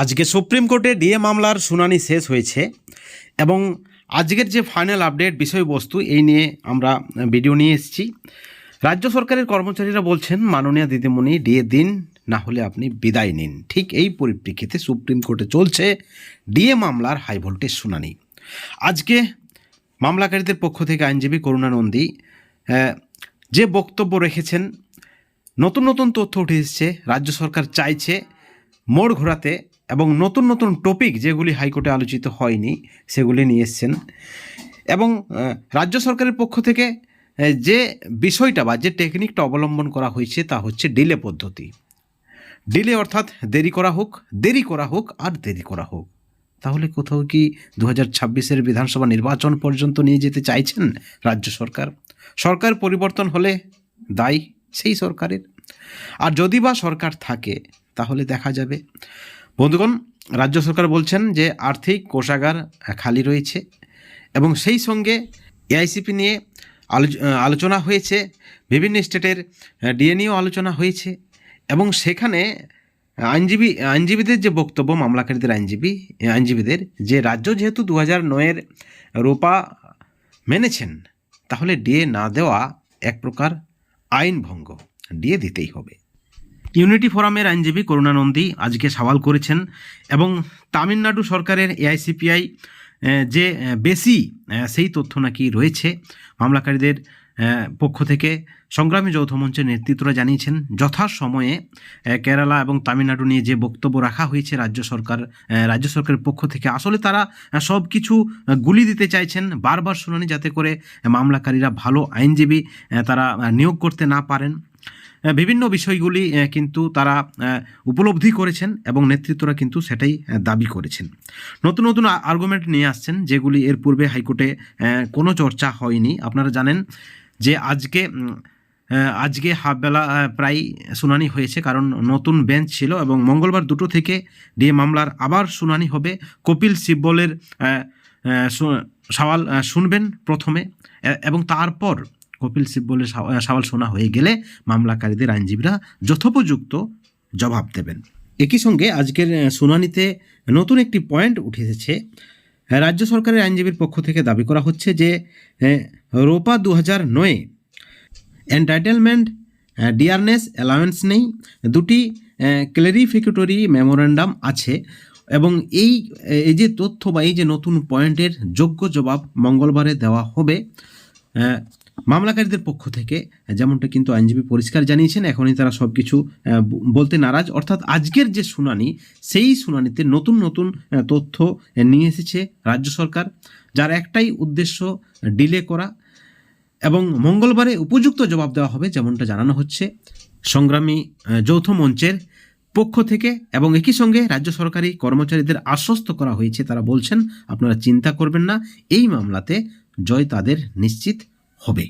আজকে সুপ্রিম কোর্টে ডিএ মামলার শুনানি শেষ হয়েছে এবং আজকের যে ফাইনাল আপডেট বিষয়বস্তু এই নিয়ে আমরা ভিডিও নিয়ে এসেছি। রাজ্য সরকারের কর্মচারীরা বলছেন, মাননীয় দিদিমণি, ডিএ দিন, না হলে আপনি বিদায় নিন। ঠিক এই পরিপ্রেক্ষিতে সুপ্রিম কোর্টে চলছে ডিএ মামলার হাই ভোল্টেজ শুনানি। আজকে মামলাকারীদের পক্ষ থেকে আইনজীবী করুণানন্দী যে বক্তব্য রেখেছেন, নতুন নতুন তথ্য উঠে এসেছে, রাজ্য সরকার চাইছে মোড় ঘোরাতে এবং নতুন নতুন টপিক যেগুলি হাইকোর্টে আলোচিত হয়নি, সেগুলি নিয়ে এসছেন। এবং রাজ্য সরকারের পক্ষ থেকে যে বিষয়টা বা যে টেকনিকটা অবলম্বন করা হয়েছে তা হচ্ছে ডিলে পদ্ধতি। ডিলে অর্থাৎ দেরি করা হোক, দেরি করা হোক আর দেরি করা হোক। তাহলে কোথাও কি দু হাজার ছাব্বিশের বিধানসভা নির্বাচন পর্যন্ত নিয়ে যেতে চাইছেন রাজ্য সরকার? সরকার পরিবর্তন হলে দায়ী সেই সরকারের। আর যদি বা সরকার থাকে, তাহলে দেখা যাবে বন্ধুগণ, রাজ্য সরকার বলছেন যে আর্থিক কোষাগার খালি রয়েছে এবং সেই সঙ্গে এআইসিপি নিয়ে আলোচ- আলোচনা হয়েছে, বিভিন্ন স্টেটের ডিএ নিয়েও আলোচনা হয়েছে এবং সেখানে আইনজীবী, আইনজীবীদের যে বক্তব্য, মামলাকারীদের আইনজীবী, আইনজীবীদের যে রাজ্য যেহেতু দু হাজার নয়ের রোপা মেনেছেন, তাহলে ডিএ না দেওয়া এক প্রকার আইন ভঙ্গ, ডিএ দিতেই হবে। ইউনিটি ফোরামের আইনজীবী করুণানন্দী আজকে সওয়াল করেছেন এবং তামিলনাড়ু সরকারের এআইসিপিআই যে বেশি সেই তথ্য নাকি রয়েছে মামলাকারীদের পক্ষ থেকে সংগ্রামী যৌথ মঞ্চের নেতৃত্বরা জানিয়েছেন যথাসময়ে আহ, কেরালা এবং তামিলনাড়ু নিয়ে যে বক্তব্য রাখা হয়েছে রাজ্য সরকার রাজ্য সরকারের পক্ষ থেকে আসলে তারা সব কিছু গুলি দিতে চাইছেন বারবার শুনানি যাতে করে মামলাকারীরা ভালো আইনজীবী তারা নিয়োগ করতে না পারেন। বিভিন্ন বিষয়গুলি কিন্তু তারা উপলব্ধি করেছেন এবং নেতৃত্বরা কিন্তু সেটাই দাবি করেছেন। নতুন নতুন আর্গুমেন্ট নিয়ে আসছেন, যেগুলি এর পূর্বে হাইকোর্টে কোনো চর্চা হয়নি। আপনারা জানেন যে আজকে আজকে হাফবেলা প্রায় শুনানি হয়েছে, কারণ নতুন বেঞ্চ ছিল এবং মঙ্গলবার দুটো থেকে ডিএ মামলার আবার শুনানি হবে। কপিল সিব্বলের সওয়াল শুনবেন প্রথমে এবং তারপর কপিল সিব্বলের সওয়া- সওয়াল শোনা হয়ে গেলে মামলাকারীদের আইনজীবীরা যথোপযুক্ত জবাব দেবেন। একই সঙ্গে আজকের শুনানিতে নতুন একটি পয়েন্ট উঠে এসেছে রাজ্য সরকারের আইনজীবীর পক্ষ থেকে দাবি করা হচ্ছে যে রোপা দু হাজার নয়ে এন্টাইটেলমেন্ট ডিয়ারনেস অ্যালাউয়েন্স নেই। দুটি ক্লারিফিকেটরি মেমোরেন্ডাম আছে এবং এই এই যে তথ্য বা এই যে নতুন পয়েন্টের যোগ্য জবাব মঙ্গলবারে দেওয়া হবে। মামলাকারীদের পক্ষ থেকে, যেমনটা কিন্তু আইনজীবী পরিষ্কার জানিয়েছেন, এখনই তারা সব কিছু বলতে নারাজ। অর্থাৎ আজকের যে শুনানি, সেই শুনানিতে নতুন নতুন তথ্য নিয়ে এসেছে রাজ্য সরকার, যার একটাই উদ্দেশ্য ডিলে করা এবং মঙ্গলবারে উপযুক্ত জবাব দেওয়া হবে, যেমনটা জানানো হচ্ছে সংগ্রামী যৌথ মঞ্চের পক্ষ থেকে এবং একই সঙ্গে রাজ্য সরকারি কর্মচারীদের আশ্বস্ত করা হয়েছে। তারা বলছেন, আপনারা চিন্তা করবেন না, এই মামলাতে জয় তাদের নিশ্চিত হবে।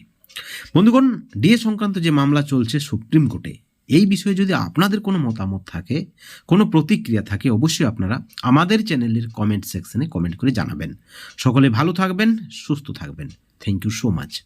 বন্ধুগণ, ডিএ সংক্রান্ত যে মামলা চলছে সুপ্রিম কোর্টে, এই বিষয়ে যদি আপনাদের কোনো মতামত থাকে, কোনো প্রতিক্রিয়া থাকে, অবশ্যই আপনারা আমাদের চ্যানেলের কমেন্ট সেকশনে কমেন্ট করে জানাবেন। সকলে ভালো থাকবেন, সুস্থ থাকবেন। Thank you so much.